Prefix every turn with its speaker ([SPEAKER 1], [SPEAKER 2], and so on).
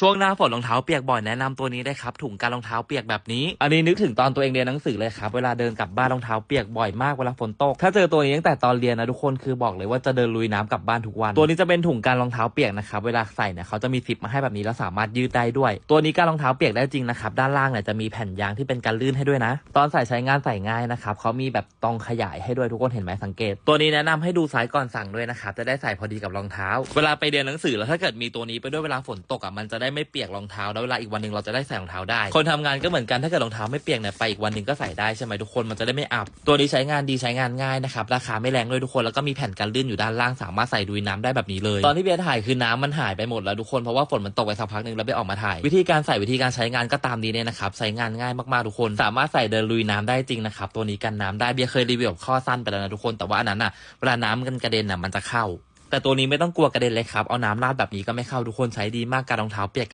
[SPEAKER 1] ช่วงหน้าฝนรองเท้าเปียกบ่อยแนะนำตัวนี้ได้ครับถุงการรองเท้าเปียกแบบนี้ อันนี้นึกถึงตอนตัวเองเรียนหนังสือเลยครับเวลาเดินกลับบ้านรองเท้าเปียกบ่อยมากเวลาฝนตกถ้าเจอตัวนี้ตั้งแต่ตอนเรียนนะทุกคนคือบอกเลยว่าจะเดินลุยน้ำกลับบ้านทุกวัน ตัวนี้จะเป็นถุงการรองเท้าเปียกนะครับเวลาใส่เนี่ยเขาจะมีซิปมาให้แบบนี้แล้วสามารถยืดได้ด้วย ตัวนี้การรองเท้าเปียกได้จริงนะครับด้านล่างเนี่ยจะมีแผ่นยางที่เป็นกันลื่นให้ด้วยนะ ตอนใส่ใช้งานใส่ง่ายนะครับเขามีแบบตองขยายให้ด้วยทุกคนเห็นไหมสังเกต ตัวนี้แนะนำให้ดูไซส์ก่อนสั่งด้วยนะครับจะได้ใส่พอดีกับรองเท้า เวลาไปเรียนหนังสือแล้วถ้าเกิดมีตัวนี้ไปด้วยเวลาฝนตกอะมันจะไได้ไม่เปียกรองเท้าแล้วเวลาอีกวันหนึ่งเราจะได้ใส่รองเท้าได้ คนทำงานก็เหมือนกันถ้าเกิดรองเท้าไม่เปียกเนี่ยไปอีกวันหนึ่งก็ใส่ได้ใช่ไหมทุกคนมันจะได้ไม่อับ ตัวนี้ใช้งานดีใช้งานง่ายนะครับราคาไม่แรงด้วยทุกคนแล้วก็มีแผ่นกันลื่นอยู่ด้านล่างสามารถใส่ดุยน้ำได้แบบนี้เลย ตอนที่เบียร์ถ่ายคือน้ำมันหายไปหมดแล้วทุกคนเพราะว่าฝนมันตกไปสักพักหนึ่งแล้วเบียร์ออกมาถ่ายวิธีการใส่วิธีการใช้งานก็ตามนี้เนี่ยนะครับใช้งานง่ายมากๆทุกคน สามารถใส่เดินลุยน้ำได้จริงนะครับตัวนี้กันน้ำได้เบียร์เคยรีวิวข้อสั้นไปแล้วนะทุกคนแต่ว่าอันนั้นอะเวลาน้ำกันกระเด็นอะมันจะเข้า แต่ตัวนี้ไม่ต้องกลัวกระเด็นเลยครับ เอาน้ำราดแบบนี้ก็ไม่เข้าทุกคนใช้ดีมากการรองเท้าเปียก